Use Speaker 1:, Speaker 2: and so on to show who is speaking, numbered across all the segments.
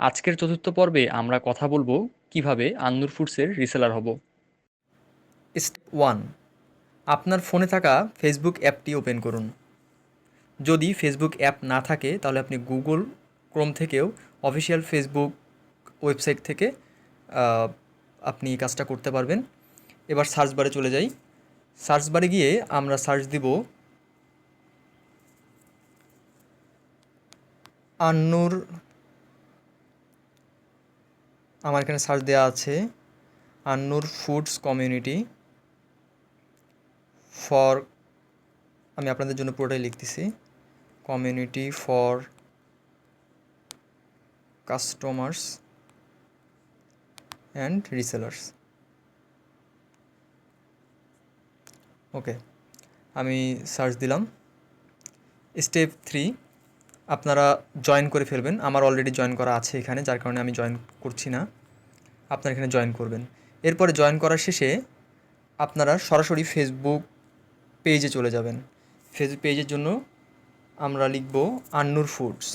Speaker 1: আজকের চতুর্থ পর্বে আমরা কথা বলব কীভাবে আন্নুর ফুডসের রিসেলার হব।
Speaker 2: স্টেপ ওয়ান আপনার ফোনে থাকা ফেসবুক অ্যাপটি ওপেন করুন। যদি ফেসবুক অ্যাপ না থাকে, তাহলে আপনি গুগল ক্রোম থেকেও অফিসিয়াল ফেসবুক ওয়েবসাইট থেকে আপনি কাজটা করতে পারবেন। এবার সার্চ বারে চলে যাই। সার্চ বারে গিয়ে আমরা সার্চ দিব আন্নুর আমার এখানে সার্চ দেওয়া আছে আন্নুর ফুডস কমিউনিটি ফর আমি আপনাদের জন্য পুরোটাই লিখতেছি। Community for customers and resellers okay আমি সার্চ দিলাম। স্টেপ থ্রি আপনারা জয়েন করে ফেলবেন। আমার অলরেডি জয়েন করা আছে এখানে, যার কারণে আমি জয়েন করছি না। আপনারা এখানে জয়েন করবেন। এরপরে জয়েন করার শেষে আপনারা সরাসরি ফেসবুক পেজে চলে যাবেন। ফেসবুক পেজের জন্য আমরা লিখব আন্নুর ফুডস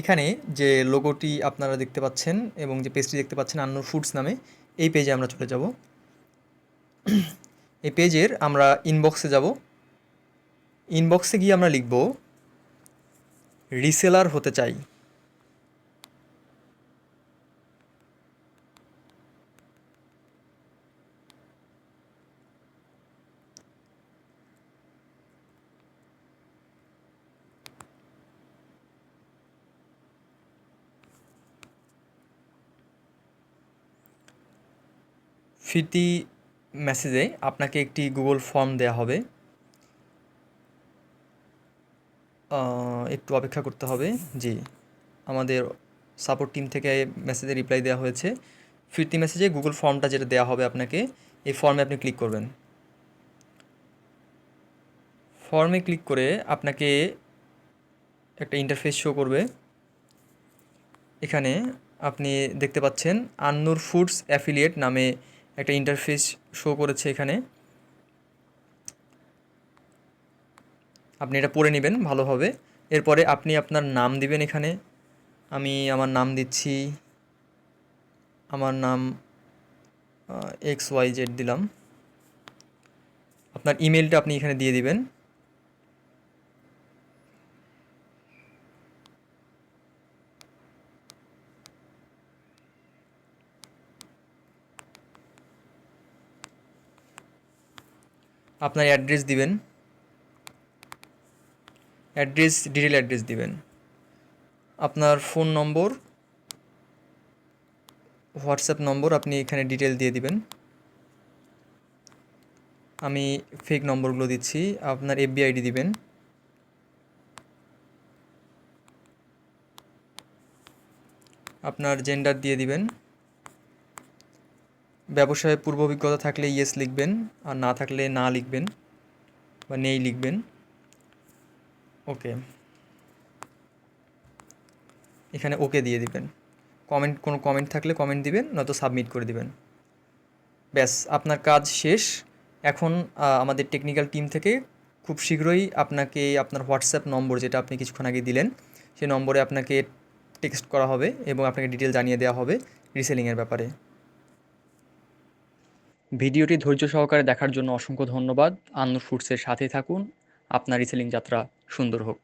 Speaker 2: এখানে যে লোগোটি আপনারা দেখতে পাচ্ছেন এবং যে পেজটি দেখতে পাচ্ছেন আন্নুর ফুডস নামে, এই পেজে আমরা চলে যাব। এই পেজের আমরা ইনবক্সে যাব। ইনবক্সে গিয়ে আমরা লিখব রিসেলার হতে চাই। ফিরতি মেসেজে আপনাকে একটি গুগল ফর্ম দেওয়া হবে। একটু অপেক্ষা করতে হবে। জি, আমাদের সাপোর্ট টিম থেকে মেসেজে রিপ্লাই দেওয়া হয়েছে। ফিরতি মেসেজে গুগল ফর্মটা যেটা দেওয়া হবে আপনাকে, এই ফর্মে আপনি ক্লিক করবেন। ফর্মে ক্লিক করে আপনাকে একটা ইন্টারফেস শো করবে। এখানে আপনি দেখতে পাচ্ছেন আন্নুর ফুডস অ্যাফিলিয়েট নামে একটা ইন্টারফেস শো করেছে এখানে। আপনি এটা পড়ে নেবেন ভালোভাবে এরপরে আপনি আপনার নাম দিবেন এখানে। আমি আমার নাম দিচ্ছি। আমার নাম এক্স ওয়াই জেড দিলাম। আপনার ইমেলটা আপনি এখানে দিয়ে দিবেন। আপনার অ্যাড্রেস দিবেন। অ্যাড্রেস ডিটেল অ্যাড্রেস দিবেন। আপনার ফোন নম্বর, হোয়াটসঅ্যাপ নম্বর আপনি এখানে ডিটেল দিয়ে দিবেন। আমি ফেক নম্বরগুলো দিচ্ছি, আপনার এফবি আইডি দিবেন। আপনার জেন্ডার দিয়ে দিবেন। ব্যবসায় পূর্ব অভিজ্ঞতা থাকলে ইয়েস লিখবেন, আর না থাকলে না লিখবেন, বা নেই লিখবেন। ওকে এখানে ওকে দিয়ে দিবেন। কমেন্ট কোনো কমেন্ট থাকলে কমেন্ট দিবেন, নয়তো সাবমিট করে দিবেন। ব্যাস, আপনার কাজ শেষ। এখন আমাদের টেকনিক্যাল টিম থেকে খুব শীঘ্রই আপনাকে, আপনার হোয়াটসঅ্যাপ নম্বর যেটা আপনি কিছুক্ষণ আগে দিলেন, সেই নম্বরে আপনাকে টেক্সট করা হবে এবং আপনাকে ডিটেল জানিয়ে দেওয়া হবে রিসেলিংয়ের ব্যাপারে।
Speaker 1: ভিডিওটি ধৈর্য সহকারে দেখার জন্য অসংখ্য ধন্যবাদ। আন্নুর ফুডসের সাথে থাকুন। আপনার রিসেলিং যাত্রা সুন্দর হোক।